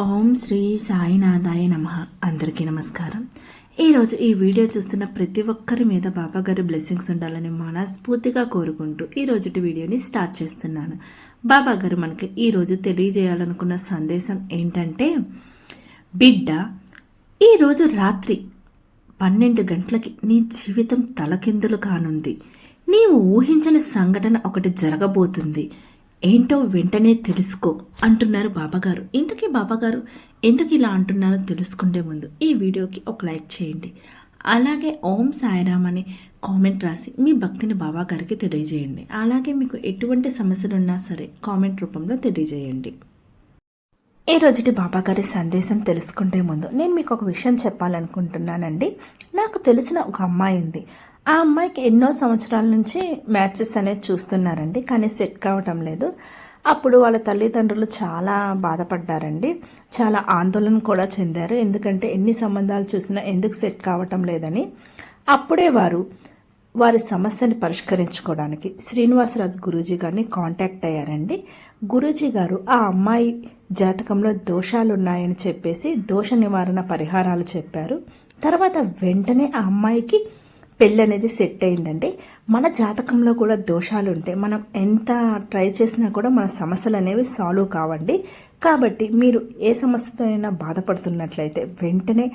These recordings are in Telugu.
ఓం శ్రీ సాయినాథాయ నమ. అందరికీ నమస్కారం. ఈరోజు ఈ వీడియో చూస్తున్న ప్రతి ఒక్కరి మీద బాబా గారి బ్లెస్సింగ్స్ ఉండాలని మనస్ఫూర్తిగా కోరుకుంటూ ఈ రోజుటి వీడియోని స్టార్ట్ చేస్తున్నాను. బాబా గారు మనకి ఈరోజు తెలియజేయాలనుకున్న సందేశం ఏంటంటే బిడ్డ ఈరోజు రాత్రి పన్నెండు గంటలకి నీ జీవితం తలకిందులు కానుంది. నీవు ఊహించని సంఘటన ఒకటి జరగబోతుంది. ఏంటో వెంటనే తెలుసుకో అంటున్నారు బాబాగారు. ఇంతకీ బాబాగారు ఎందుకు ఇలా అంటున్నారో తెలుసుకుంటే ముందు ఈ వీడియోకి ఒక లైక్ చేయండి. అలాగే ఓం సాయిరామ్ అని కామెంట్ రాసి మీ భక్తిని బాబాగారికి తెలియజేయండి. అలాగే మీకు ఎటువంటి సమస్యలు ఉన్నా సరే కామెంట్ రూపంలో తెలియజేయండి. ఈ రోజుటి బాబాగారి సందేశం తెలుసుకుంటే ముందు నేను మీకు ఒక విషయం చెప్పాలనుకుంటున్నానండి. నాకు తెలిసిన ఒక అమ్మాయి ఉంది. ఆ అమ్మాయికి ఎన్నో సంవత్సరాల నుంచి మ్యాచెస్ అనేది చూస్తున్నారండి కానీ సెట్ కావటం లేదు. అప్పుడు వాళ్ళ తల్లిదండ్రులు చాలా బాధపడ్డారండి. చాలా ఆందోళన కూడా చెందారు. ఎందుకంటే ఎన్ని సంబంధాలు చూసినా ఎందుకు సెట్ కావటం లేదని. అప్పుడే వారు వారి సమస్యని పరిష్కరించుకోవడానికి శ్రీనివాసరాజు గురూజీ గారిని కాంటాక్ట్ అయ్యారండి. గురూజీ గారు ఆ అమ్మాయి జాతకంలో దోషాలు ఉన్నాయని చెప్పేసి దోష నివారణ పరిహారాలు చెప్పారు. తర్వాత వెంటనే ఆ అమ్మాయికి పెళ్ళి అనేది సెట్ అయిందండి మన జాతకంలో కూడా దోషాలు ఉంటాయి మనం ఎంత ట్రై చేసినా కూడా మన సమస్యలు అనేవి సాల్వ్ కావండి. కాబట్టి మీరు ఏ సమస్యతో అయినా బాధపడుతున్నట్లయితే వెంటనే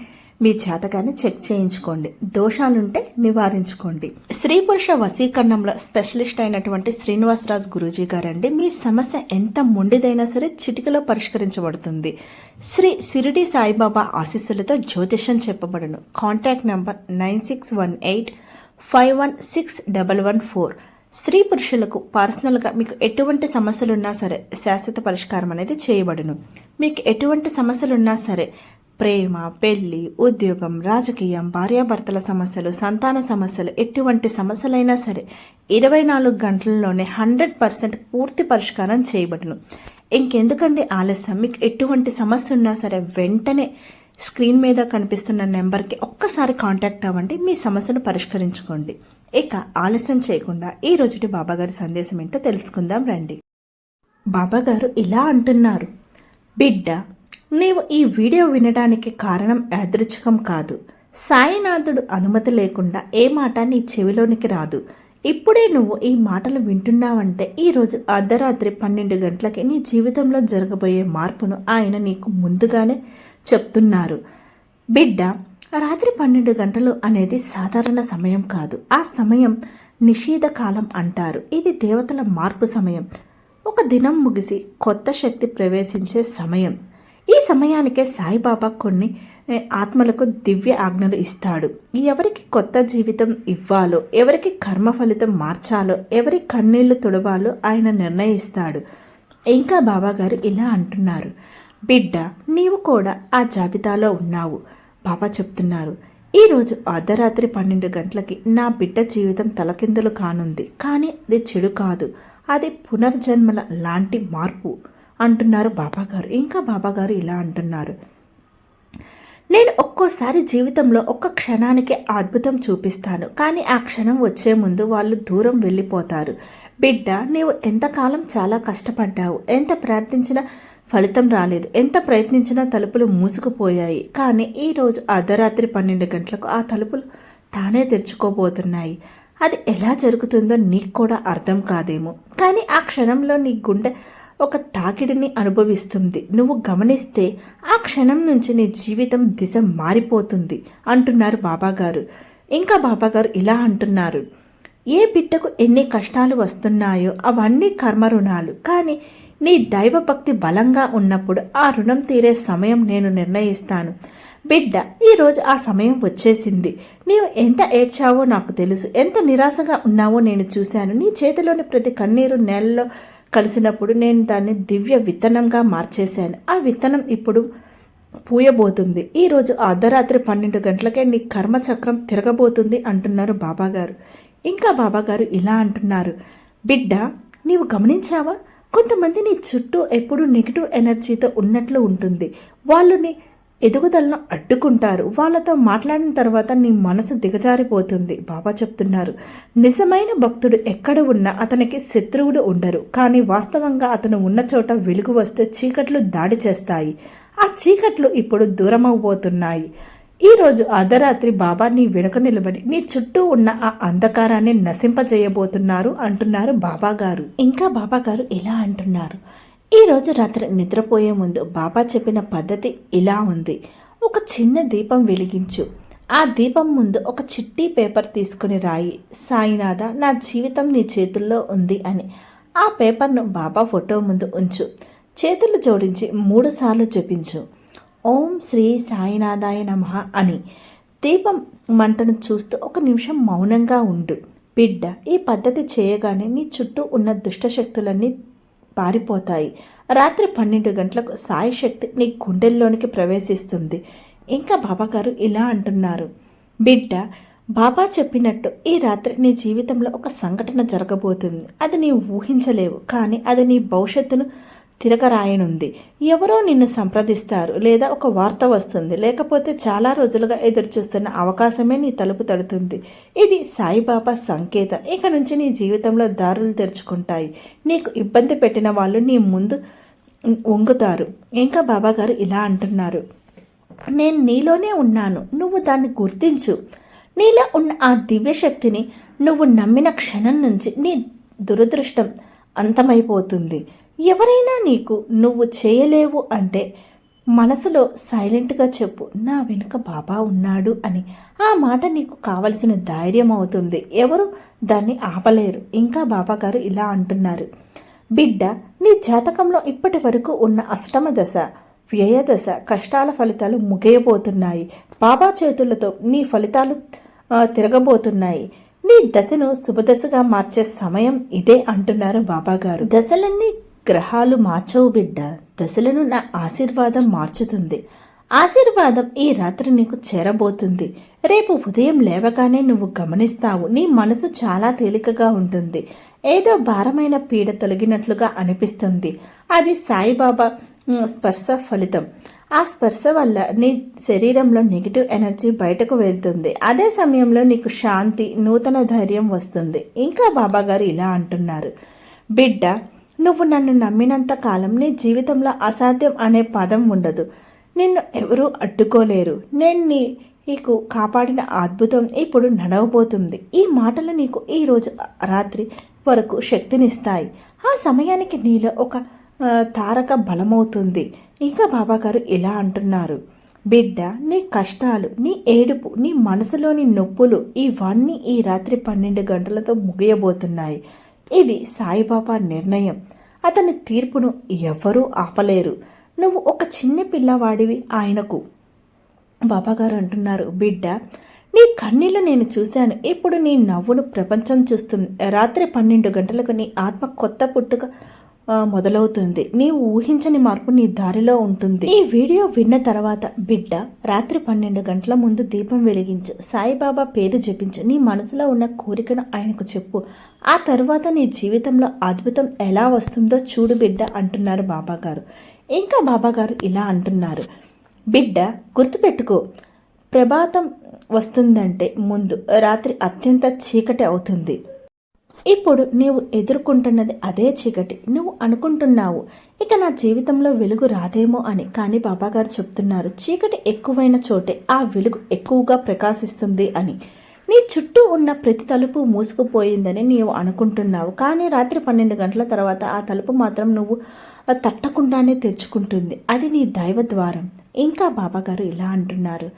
మీ జాతకాన్ని చెక్ చేయించుకోండి. దోషాలుంటే నివారించుకోండి. స్త్రీ పురుష వశీకరణంలో స్పెషలిస్ట్ అయినటువంటి శ్రీనివాసరాజు గురూజీ గారండి మీ సమస్య ఎంత మొండిదైనా సరే చిటికలో పరిష్కరించబడుతుంది. శ్రీ సిరిడి సాయిబాబా ఆశీస్సులతో జ్యోతిషం చెప్పబడును. Contact number nine six one eight five one six double one four. స్త్రీ పురుషులకు పర్సనల్గా మీకు ఎటువంటి సమస్యలున్నా సరే శాశ్వత పరిష్కారం అనేది చేయబడును. మీకు ఎటువంటి సమస్యలున్నా సరే ప్రేమ పెళ్ళి ఉద్యోగం రాజకీయం భార్యాభర్తల సమస్యలు సంతాన సమస్యలు ఎటువంటి సమస్యలైనా సరే ఇరవై నాలుగు గంటల్లోనే హండ్రెడ్ పర్సెంట్ పూర్తి పరిష్కారం చేయబడును. ఇంకెందుకండి ఆలస్యం? మీకు ఎటువంటి సమస్య ఉన్నా సరే వెంటనే స్క్రీన్ మీద కనిపిస్తున్న నెంబర్కి ఒక్కసారి కాంటాక్ట్ అవ్వండి. మీ సమస్యను పరిష్కరించుకోండి. ఇక ఆలస్యం చేయకుండా ఈ రోజుటి బాబాగారి సందేశం ఏంటో తెలుసుకుందాం రండి. బాబాగారు ఇలా అంటున్నారు. బిడ్డ నీవు ఈ వీడియో వినడానికి కారణం యాదృచ్ఛికం కాదు. సాయినాథుడు అనుమతి లేకుండా ఏ మాట నీ చెవిలోనికి రాదు. ఇప్పుడే నువ్వు ఈ మాటలు వింటున్నావంటే ఈరోజు అర్ధరాత్రి పన్నెండు గంటలకి నీ జీవితంలో జరగబోయే మార్పును ఆయన నీకు ముందుగానే చెప్తున్నారు. బిడ్డ రాత్రి పన్నెండు గంటలు అనేది సాధారణ సమయం కాదు. ఆ సమయం నిషేధ కాలం అంటారు. ఇది దేవతల మార్పు సమయం. ఒక దినం ముగిసి కొత్త శక్తి ప్రవేశించే సమయం. ఈ సమయానికే సాయిబాబా కొన్ని ఆత్మలకు దివ్య ఆజ్ఞలు ఇస్తాడు. ఎవరికి కొత్త జీవితం ఇవ్వాలో ఎవరికి కర్మ ఫలితం మార్చాలో ఎవరి కన్నీళ్ళు తుడవాలో ఆయన నిర్ణయిస్తాడు. ఇంకా బాబాగారు ఇలా అంటున్నారు. బిడ్డ నీవు కూడా ఆ జాబితాలో ఉన్నావు బాబా చెప్తున్నారు. ఈరోజు అర్ధరాత్రి పన్నెండు గంటలకి నా బిడ్డ జీవితం తలకిందులు కానుంది. కానీ అది చెడు కాదు. అది పునర్జన్మల లాంటి మార్పు. అంటున్నారు బాబాగారు. ఇంకా బాబాగారు ఇలా అంటున్నారు. నేను ఒక్కోసారి జీవితంలో ఒక్క క్షణానికి అద్భుతం చూపిస్తాను. కానీ ఆ క్షణం వచ్చే ముందు వాళ్ళు దూరం వెళ్ళిపోతారు. బిడ్డ నీవు ఎంతకాలం చాలా కష్టపడ్డావు. ఎంత ప్రార్థించినా ఫలితం రాలేదు. ఎంత ప్రయత్నించినా తలుపులు మూసుకుపోయాయి. కానీ ఈరోజు అర్ధరాత్రి పన్నెండు గంటలకు ఆ తలుపులు తానే తెరుచుకోబోతున్నాయి. అది ఎలా జరుగుతుందో నీకు కూడా అర్థం కాదేమో. కానీ ఆ క్షణంలో నీ గుండె ఒక తాకిడిని అనుభవిస్తుంది. నువ్వు గమనిస్తే ఆ క్షణం నుంచి నీ జీవితం దిశ మారిపోతుంది అంటున్నారు బాబాగారు. ఇంకా బాబాగారు ఇలా అంటున్నారు. ఏ బిడ్డకు ఎన్ని కష్టాలు వస్తున్నాయో అవన్నీ కర్మ రుణాలు. కానీ నీ దైవభక్తి బలంగా ఉన్నప్పుడు ఆ రుణం తీరే సమయం నేను నిర్ణయిస్తాను. బిడ్డ ఈరోజు ఆ సమయం వచ్చేసింది. నీవు ఎంత ఏడ్చావో నాకు తెలుసు. ఎంత నిరాశగా ఉన్నావో నేను చూశాను. నీ చేతిలోని ప్రతి కన్నీరు నేలలో కలిసినప్పుడు నేను దాన్ని దివ్య విత్తనంగా మార్చేశాను. ఆ విత్తనం ఇప్పుడు పూయబోతుంది. ఈరోజు అర్ధరాత్రి పన్నెండు గంటలకే నీ కర్మచక్రం తిరగబోతుంది అంటున్నారు బాబాగారు. ఇంకా బాబాగారు ఇలా అంటున్నారు. బిడ్డ నీవు గమనించావా? కొంతమంది నీ చుట్టూ ఎప్పుడూ నెగిటివ్ ఎనర్జీతో ఉన్నట్లు ఉంటుంది. వాళ్ళని ఎదుగుదలను అడ్డుకుంటారు. వాళ్ళతో మాట్లాడిన తర్వాత నీ మనసు దిగజారిపోతుంది. బాబా చెప్తున్నారు. నిజమైన భక్తుడు ఎక్కడ ఉన్నా అతనికి శత్రువుడు ఉండరు. కానీ వాస్తవంగా అతను ఉన్న చోట వెలుగు వస్తే చీకట్లు దాడి చేస్తాయి. ఆ చీకట్లు ఇప్పుడు దూరమవబోతున్నాయి ఈరోజు అర్ధరాత్రి బాబా నీ వెనుక నిలబడి నీ చుట్టూ ఉన్న ఆ అంధకారాన్ని నశింపజేయబోతున్నారు అంటున్నారు బాబాగారు. ఇంకా బాబా గారు ఇలా అంటున్నారు. ఈ రోజు రాత్రి నిద్రపోయే ముందు బాబా చెప్పిన పద్ధతి ఇలా ఉంది. ఒక చిన్న దీపం వెలిగించు. ఆ దీపం ముందు ఒక చిట్టి పేపర్ తీసుకుని రాయి. సాయినాథ నా జీవితం నీ చేతుల్లో ఉంది అని. ఆ పేపర్ను బాబా ఫోటో ముందు ఉంచు. చేతులు జోడించి మూడుసార్లు జపించు. ఓం శ్రీ సాయినాథాయ నమ అని. దీపం మంటను చూస్తూ ఒక నిమిషం మౌనంగా ఉండు. బిడ్డ ఈ పద్ధతి చేయగానే నీ చుట్టూ ఉన్న దుష్టశక్తులన్నీ పారిపోతాయి. రాత్రి పన్నెండు గంటలకు సాయి శక్తి నీ గుండెల్లోనికి ప్రవేశిస్తుంది. ఇంకా బాబాగారు ఇలా అంటున్నారు. బిడ్డ బాబా చెప్పినట్టు ఈ రాత్రి నీ జీవితంలో ఒక సంఘటన జరగబోతుంది. అది నీవు ఊహించలేవు కానీ అది నీ భవిష్యత్తును తిరగరాయనుంది. ఎవరో నిన్ను సంప్రదిస్తారు లేదా ఒక వార్త వస్తుంది. లేకపోతే చాలా రోజులుగా ఎదురుచూస్తున్న అవకాశమే నీ తలుపు తడుతుంది. ఇది సాయిబాబా సంకేతం. ఇక నుంచి నీ జీవితంలో దారులు తెరుచుకుంటాయి. నీకు ఇబ్బంది పెట్టిన వాళ్ళు నీ ముందు వంగుతారు. ఇంకా బాబా గారు ఇలా అంటున్నారు. నేను నీలోనే ఉన్నాను. నువ్వు దాన్ని గుర్తించు. నీలో ఉన్న ఆ దివ్యశక్తిని నువ్వు నమ్మిన క్షణం నుంచి నీ దురదృష్టం అంతమైపోతుంది. ఎవరైనా నీకు నువ్వు చేయలేవు అంటే మనసులో సైలెంట్గా చెప్పు. నా వెనుక బాబా ఉన్నాడు అని. ఆ మాట నీకు కావలసిన ధైర్యం అవుతుంది. ఎవరు దాన్ని ఆపలేరు. ఇంకా బాబా గారు ఇలా అంటున్నారు. బిడ్డ నీ జాతకంలో ఇప్పటి వరకు ఉన్న అష్టమ దశ వ్యయదశ కష్టాల ఫలితాలు ముగియబోతున్నాయి. బాబా చేతులతో నీ ఫలితాలు తిరగబోతున్నాయి. నీ దశను శుభదశగా మార్చే సమయం ఇదే అంటున్నారు బాబా గారు దశలన్నీ గ్రహాలు మార్చవు బిడ్డ. దశలను నా ఆశీర్వాదం మార్చుతుంది. ఆశీర్వాదం ఈ రాత్రి నీకు చేరబోతుంది. రేపు ఉదయం లేవగానే నువ్వు గమనిస్తావు. నీ మనసు చాలా తేలికగా ఉంటుంది. ఏదో భారమైన పీడ తొలగినట్లుగా అనిపిస్తుంది. అది సాయిబాబా స్పర్శ ఫలితం. ఆ స్పర్శ వల్ల నీ శరీరంలో నెగిటివ్ ఎనర్జీ బయటకు వెళ్తుంది. అదే సమయంలో నీకు శాంతి నూతన ధైర్యం వస్తుంది. ఇంకా బాబాగారు ఇలా అంటున్నారు. బిడ్డ నువ్వు నన్ను నమ్మినంత కాలం నీ జీవితంలో అసాధ్యం అనే పదం ఉండదు. నిన్ను ఎవరూ అడ్డుకోలేరు. నేను నీ నీకు కాపాడిన అద్భుతం ఇప్పుడు నడవబోతుంది. ఈ మాటలు నీకు ఈరోజు రాత్రి వరకు శక్తినిస్తాయి. ఆ సమయానికి నీలో ఒక తారక బలమవుతుంది. ఇంకా బాబాగారు ఇలా అంటున్నారు. బిడ్డ నీ కష్టాలు నీ ఏడుపు నీ మనసులోని నొప్పులు ఇవన్నీ ఈ రాత్రి పన్నెండు గంటలతో ముగియబోతున్నాయి. ఇది సాయిబాబా నిర్ణయం. అతని తీర్పును ఎవ్వరూ ఆపలేరు. నువ్వు ఒక చిన్న పిల్లవాడివి ఆయనకు. బాబాగారు అంటున్నారు బిడ్డ నీ కన్నీళ్ళు నేను చూశాను. ఇప్పుడు నీ నవ్వును ప్రపంచం చూస్తుంది. రాత్రి పన్నెండు గంటలకు నీ ఆత్మ కొత్త పుట్టుక మొదలవుతుంది. నీవు ఊహించని మార్పు నీ దారిలో ఉంటుంది. ఈ వీడియో విన్న తర్వాత బిడ్డ రాత్రి పన్నెండు గంటల ముందు దీపం వెలిగించు. సాయిబాబా పేరు జపించు. నీ మనసులో ఉన్న కోరికను ఆయనకు చెప్పు. ఆ తర్వాత నీ జీవితంలో అద్భుతం ఎలా వస్తుందో చూడు బిడ్డ అంటున్నారు బాబాగారు. ఇంకా బాబాగారు ఇలా అంటున్నారు. బిడ్డ గుర్తుపెట్టుకో ప్రభాతం వస్తుందంటే ముందు రాత్రి అత్యంత చీకటి అవుతుంది. ఇప్పుడు నీవు ఎదుర్కొంటున్నది అదే చీకటి. నువ్వు అనుకుంటున్నావు ఇక నా జీవితంలో వెలుగు రాదేమో అని. కానీ బాబాగారు చెప్తున్నారు చీకటి ఎక్కువైన చోటే ఆ వెలుగు ఎక్కువగా ప్రకాశిస్తుంది అని. నీ చుట్టూ ఉన్న ప్రతి తలుపు మూసుకుపోయిందని నీవు అనుకుంటున్నావు. కానీ రాత్రి పన్నెండు గంటల తర్వాత ఆ తలుపు మాత్రం నువ్వు తట్టకుండానే తెరుచుకుంటుంది. అది నీ దైవ ద్వారం ఇంకా బాబాగారు ఇలా అంటున్నారు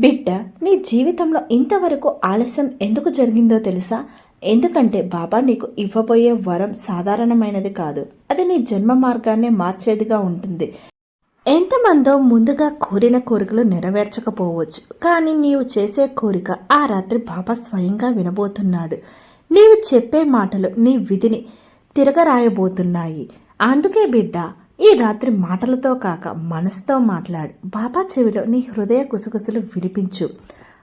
బిడ్డ నీ జీవితంలో ఇంతవరకు ఆలస్యం ఎందుకు జరిగిందో తెలుసా? ఎందుకంటే బాబా నీకు ఇవ్వబోయే వరం సాధారణమైనది కాదు. అది నీ జన్మ మార్గాన్ని మార్చేదిగా ఉంటుంది. ఎంతమందో ముందుగా కోరిన కోరికలు నెరవేర్చకపోవచ్చు. కానీ నీవు చేసే కోరిక ఆ రాత్రి బాబా స్వయంగా వినబోతున్నాడు. నీవు చెప్పే మాటలు నీ విధిని తిరగరాయబోతున్నాయి. అందుకే బిడ్డ ఈ రాత్రి మాటలతో కాక మనసుతో మాట్లాడు. బాబా చెవిలో నీ హృదయ కుసగుసలు వినిపించు.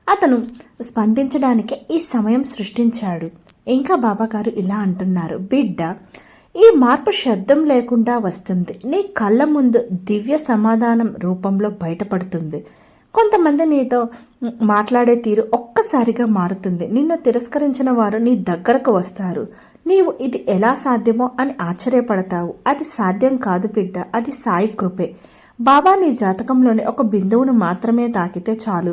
అతను స్పందించడానికి ఈ సమయం సృష్టించాడు. ఇంకా బాబాగారు ఇలా అంటున్నారు. బిడ్డ ఈ మార్పు శబ్దం లేకుండా వస్తుంది. నీ కళ్ళ ముందు దివ్య సమాధానం రూపంలో బయటపడుతుంది. కొంతమంది నీతో మాట్లాడే తీరు ఒక్కసారిగా మారుతుంది. నిన్ను తిరస్కరించిన వారు నీ దగ్గరకు వస్తారు. నీవు ఇది ఎలా సాధ్యమో అని ఆశ్చర్యపడతావు. అది సాధ్యం కాదు బిడ్డ అది సాయి కృపే. బాబా నీ జాతకంలోని ఒక బిందువును మాత్రమే తాకితే చాలు.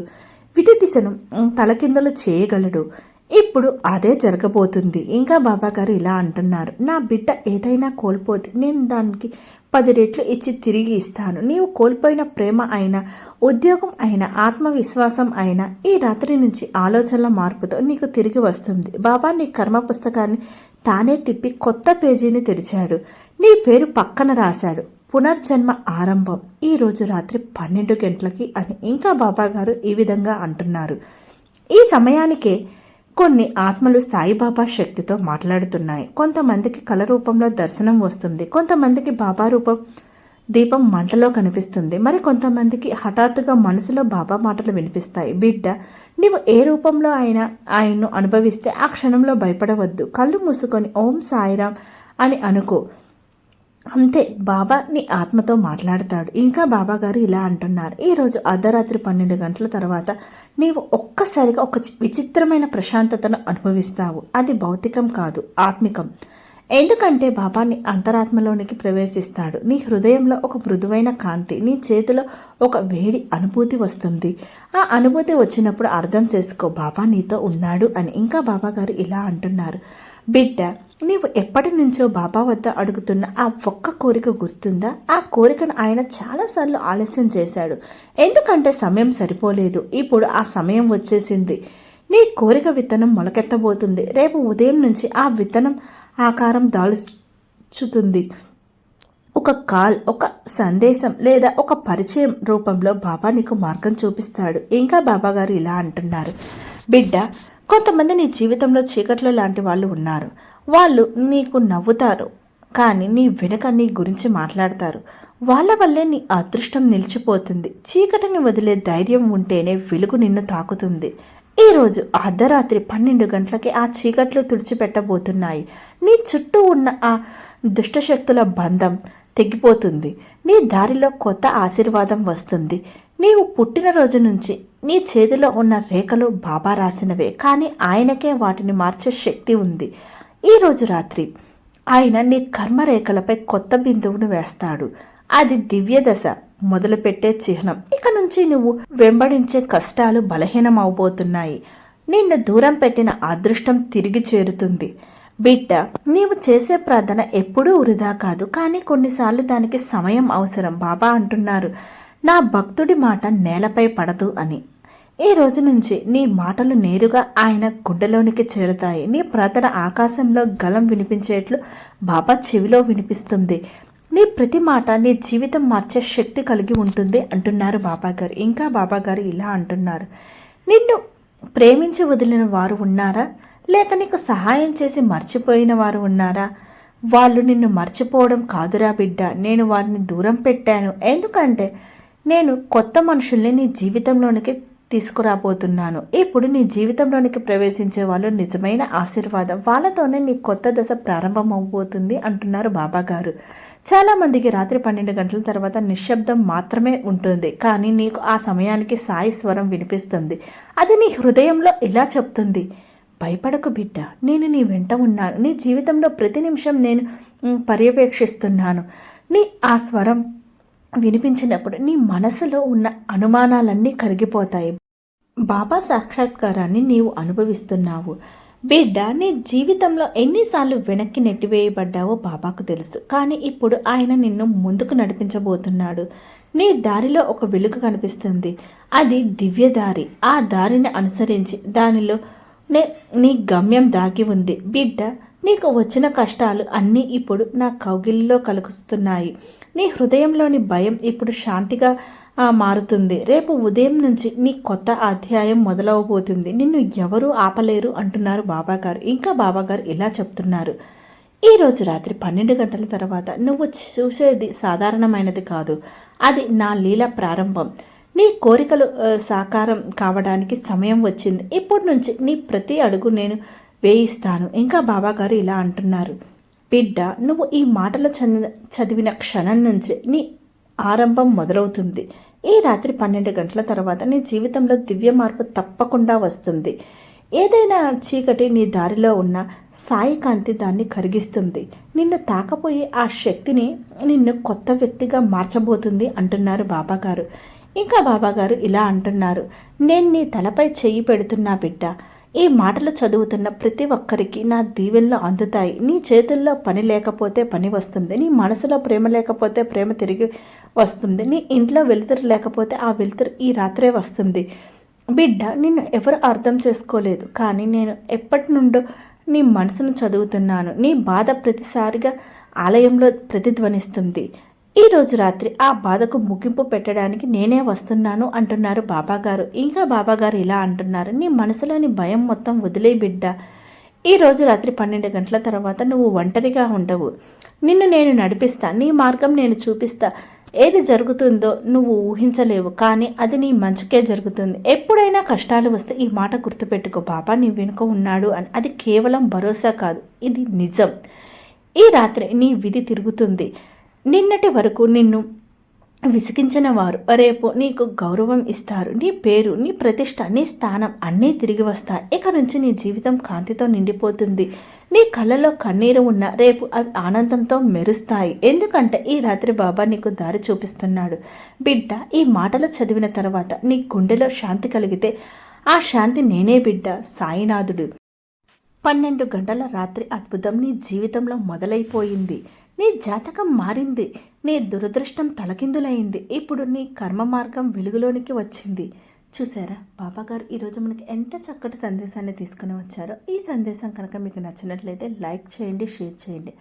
విధి దిశను తలకిందులు చేయగలడు. ఇప్పుడు అదే జరగబోతుంది. ఇంకా బాబా గారు ఇలా అంటున్నారు. నా బిడ్డ ఏదైనా కోల్పోతే నేను దానికి పది రెట్లు ఇచ్చి తిరిగి ఇస్తాను. నీవు కోల్పోయిన ప్రేమ అయినా ఉద్యోగం అయినా ఆత్మవిశ్వాసం అయినా ఈ రాత్రి నుంచి ఆలోచనల మార్పుతో నీకు తిరిగి వస్తుంది. బాబా నీ కర్మ పుస్తకాన్ని తానే తిప్పి కొత్త పేజీని తెరిచాడు. నీ పేరు పక్కన రాశాడు. పునర్జన్మ ఆరంభం. ఈరోజు రాత్రి పన్నెండు గంటలకి అని ఇంకా బాబాగారు ఈ విధంగా అంటున్నారు. ఈ సమయానికే కొన్ని ఆత్మలు సాయిబాబా శక్తితో మాట్లాడుతున్నాయి. కొంతమందికి కళ రూపంలో దర్శనం వస్తుంది. కొంతమందికి బాబా రూపం దీపం మంటలో కనిపిస్తుంది. మరి కొంతమందికి హఠాత్తుగా మనసులో బాబా మాటలు వినిపిస్తాయి. బిడ్డ నీవు ఏ రూపంలో అయినా ఆయన్ను అనుభవిస్తే ఆ క్షణంలో భయపడవద్దు. కళ్ళు మూసుకొని ఓం సాయిరామ్ అని అనుకో. అంతే బాబా నీ ఆత్మతో మాట్లాడతాడు. ఇంకా బాబా గారు ఇలా అంటున్నారు. ఈరోజు అర్ధరాత్రి పన్నెండు గంటల తర్వాత నీవు ఒక్కసారిగా ఒక చి- విచిత్రమైన ప్రశాంతతను అనుభవిస్తావు. అది భౌతికం కాదు ఆత్మికం. ఎందుకంటే బాబా నీ అంతరాత్మలోనికి ప్రవేశిస్తాడు. నీ హృదయంలో ఒక మృదువైన కాంతి నీ చేతిలో ఒక వేడి అనుభూతి వస్తుంది. ఆ అనుభూతి వచ్చినప్పుడు అర్థం చేసుకో బాబా నీతో ఉన్నాడు అని. ఇంకా బాబా గారు ఇలా అంటున్నారు. బిడ్డ నీవు ఎప్పటి నుంచో బాబా వద్ద అడుగుతున్న ఆ ఒక్క కోరిక గుర్తుందా? ఆ కోరికను ఆయన చాలాసార్లు ఆలస్యం చేశాడు. ఎందుకంటే సమయం సరిపోలేదు. ఇప్పుడు ఆ సమయం వచ్చేసింది. నీ కోరిక విత్తనం మొలకెత్తబోతుంది. రేపు ఉదయం నుంచి ఆ విత్తనం ఆకారం దాల్చుతుంది. ఒక కాల్ ఒక సందేశం లేదా ఒక పరిచయం రూపంలో బాబా నీకు మార్గం చూపిస్తాడు. ఇంకా బాబా గారు ఇలా అంటున్నారు. బిడ్డ కొంతమంది నీ జీవితంలో చీకట్లో లాంటి వాళ్ళు ఉన్నారు. వాళ్ళు నీకు నవ్వుతారు కానీ నీ వెనుక నీ గురించి మాట్లాడతారు. వాళ్ళ వల్లే నీ అదృష్టం నిలిచిపోతుంది. చీకటిని వదిలే ధైర్యం ఉంటేనే వెలుగు నిన్ను తాకుతుంది. ఈరోజు అర్ధరాత్రి పన్నెండు గంటలకి ఆ చీకట్లు తుడిచిపెట్టబోతున్నాయి. నీ చుట్టూ ఉన్న ఆ దుష్టశక్తుల బంధం తెగిపోతుంది. నీ దారిలో కొత్త ఆశీర్వాదం వస్తుంది. నీవు పుట్టినరోజు నుంచి నీ చేతిలో ఉన్న రేఖలు బాబా రాసినవే కానీ ఆయనకే వాటిని మార్చే శక్తి ఉంది. ఈరోజు రాత్రి ఆయన నీ కర్మరేఖలపై కొత్త బిందువును వేస్తాడు. అది దివ్య దశ మొదలుపెట్టే చిహ్నం. ఇక నుంచి నువ్వు వెంబడించే కష్టాలు బలహీనమవబోతున్నాయి. నిన్ను దూరం పెట్టిన అదృష్టం తిరిగి చేరుతుంది. బిడ్డ నీవు చేసే ప్రార్థన ఎప్పుడూ వృధా కాదు కానీ కొన్నిసార్లు దానికి సమయం అవసరం బాబా అంటున్నారు. నా భక్తుడి మాట నేలపై పడదు అని. ఈ రోజు నుంచి నీ మాటలు నేరుగా ఆయన గుండెలోనికి చేరుతాయి. నీ ప్రార్థన ఆకాశంలో గలం వినిపించేట్లు బాబా చెవిలో వినిపిస్తుంది. నీ ప్రతి మాట నీ జీవితం మార్చే శక్తి కలిగి ఉంటుంది అంటున్నారు బాబాగారు. ఇంకా బాబాగారు ఇలా అంటున్నారు. నిన్ను ప్రేమించి వదిలిన వారు ఉన్నారా? లేక నీకు సహాయం చేసి మర్చిపోయిన వారు ఉన్నారా? వాళ్ళు నిన్ను మర్చిపోవడం కాదురా బిడ్డ. నేను వారిని దూరం పెట్టాను. ఎందుకంటే నేను కొత్త మనుషుల్ని నీ జీవితంలోనికి తీసుకురాబోతున్నాను. ఇప్పుడు నీ జీవితంలోనికి ప్రవేశించే వాళ్ళు నిజమైన ఆశీర్వాదం. వాళ్ళతోనే నీ కొత్త దశ ప్రారంభమవబోతుంది అంటున్నారు బాబా గారు చాలామందికి రాత్రి పన్నెండు గంటల తర్వాత నిశ్శబ్దం మాత్రమే ఉంటుంది. కానీ నీకు ఆ సమయానికి సాయి స్వరం వినిపిస్తుంది. అది నీ హృదయంలో ఇలా చెప్తుంది? భయపడకు బిడ్డ. నేను నీ వెంట ఉన్నాను. నీ జీవితంలో ప్రతి నిమిషం నేను పర్యవేక్షిస్తున్నాను. నీ ఆ స్వరం వినిపించినప్పుడు నీ మనసులో ఉన్న అనుమానాలన్నీ కరిగిపోతాయి. బాబా సాక్షాత్కారాన్ని నీవు అనుభవిస్తున్నావు. బిడ్డ నీ జీవితంలో ఎన్నిసార్లు వెనక్కి నెట్టివేయబడ్డావో బాబాకు తెలుసు. కానీ ఇప్పుడు ఆయన నిన్ను ముందుకు నడిపించబోతున్నాడు. నీ దారిలో ఒక వెలుగు కనిపిస్తుంది. అది దివ్య దారి. ఆ దారిని అనుసరించి దానిలో నే నీ గమ్యం దాగి ఉంది. బిడ్డ నీకు వచ్చిన కష్టాలు అన్నీ ఇప్పుడు నా కౌగిలిలో కలుగుస్తున్నాయి. నీ హృదయంలోని భయం ఇప్పుడు శాంతిగా మారుతుంది. రేపు ఉదయం నుంచి నీ కొత్త అధ్యాయం మొదలవబోతుంది. నిన్ను ఎవరూ ఆపలేరు అంటున్నారు బాబాగారు. ఇంకా బాబాగారు ఇలా చెప్తున్నారు. ఈరోజు రాత్రి పన్నెండు గంటల తర్వాత నువ్వు చూసేది సాధారణమైనది కాదు. అది నా లీల ప్రారంభం. నీ కోరికలు సాకారం కావడానికి సమయం వచ్చింది. ఇప్పటి నుంచి నీ ప్రతి అడుగు నేను వేయిస్తాను. ఇంకా బాబాగారు ఇలా అంటున్నారు. బిడ్డ నువ్వు ఈ మాటలు చదివిన చదివిన క్షణం నుంచి నీ ఆరంభం మొదలవుతుంది. ఈ రాత్రి పన్నెండు గంటల తర్వాత నీ జీవితంలో దివ్య మార్పు తప్పకుండా వస్తుంది. ఏదైనా చీకటి నీ దారిలో ఉన్న సాయి కాంతి దాన్ని కరిగిస్తుంది. నిన్ను తాకపోయి ఆ శక్తిని నిన్ను కొత్త వ్యక్తిగా మార్చబోతుంది అంటున్నారు బాబాగారు. ఇంకా బాబాగారు ఇలా అంటున్నారు. నేను నీ తలపై చెయ్యి పెడుతున్నా బిడ్డ. ఈ మాటలు చదువుతున్న ప్రతి ఒక్కరికి నా దీవెనలు అందుతాయి. నీ చేతుల్లో పని లేకపోతే పని వస్తుంది. నీ మనసులో ప్రేమ లేకపోతే ప్రేమ తిరిగి వస్తుంది. నీ ఇంట్లో వెలుతురు లేకపోతే ఆ వెలుతురు ఈ రాత్రే వస్తుంది. బిడ్డ నిన్ను ఎవరు అర్థం చేసుకోలేదు. కానీ నేను ఎప్పటి నుండో నీ మనసును చదువుతున్నాను. నీ బాధ ప్రతిసారిగా ఆలయంలో ప్రతిధ్వనిస్తుంది. ఈరోజు రాత్రి ఆ బాధకు ముగింపు పెట్టడానికి నేనే వస్తున్నాను అంటున్నారు బాబాగారు. ఇంకా బాబాగారు ఇలా అంటున్నారు నీ మనసులోని భయం మొత్తం వదిలే బిడ్డ. ఈరోజు రాత్రి పన్నెండు గంటల తర్వాత నువ్వు ఒంటరిగా ఉండవు. నిన్ను నేను నడిపిస్తా నీ మార్గం నేను చూపిస్తా. ఏది జరుగుతుందో నువ్వు ఊహించలేవు కానీ అది నీ మంచికే జరుగుతుంది. ఎప్పుడైనా కష్టాలు వస్తే ఈ మాట గుర్తుపెట్టుకో బాబా నీ వెనుక ఉన్నాడు అని. అది కేవలం భరోసా కాదు ఇది నిజం. ఈ రాత్రి నీ విధి తిరుగుతుంది. నిన్నటి వరకు నిన్ను విసిగించిన వారు రేపు నీకు గౌరవం ఇస్తారు నీ పేరు నీ ప్రతిష్ట నీ స్థానం అన్నీ తిరిగి వస్తాయి. ఇక నుంచి నీ జీవితం కాంతితో నిండిపోతుంది. నీ కళ్ళలో కన్నీరు ఉన్న రేపు అవి ఆనందంతో మెరుస్తాయి. ఎందుకంటే ఈ రాత్రి బాబా నీకు దారి చూపిస్తున్నాడు. బిడ్డ ఈ మాటలు చదివిన తర్వాత నీ గుండెలో శాంతి కలిగితే ఆ శాంతి నేనే బిడ్డ సాయినాథుడు. పన్నెండు గంటల రాత్రి అద్భుతం నీ జీవితంలో మొదలైపోయింది. నీ జాతకం మారింది. నీ దురదృష్టం తలకిందులైంది ఇప్పుడు నీ కర్మ మార్గం వెలుగులోనికి వచ్చింది. చూసారా బాబాగారు ఈరోజు మనకి ఎంత చక్కటి సందేశాన్ని తీసుకుని వచ్చారో ఈ సందేశం కనుక మీకు నచ్చినట్లయితే లైక్ చేయండి షేర్ చేయండి.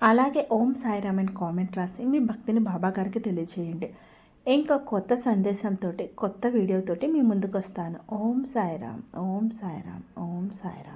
అలాగే ఓం సాయిరామ్ అని కామెంట్ రాసి మీ భక్తిని బాబాగారికి తెలియచేయండి ఇంకా కొత్త సందేశంతో కొత్త వీడియోతోటి మీ ముందుకు వస్తాను ఓం సాయిరామ్ ఓం సాయిరామ్ ఓం సాయిరామ్.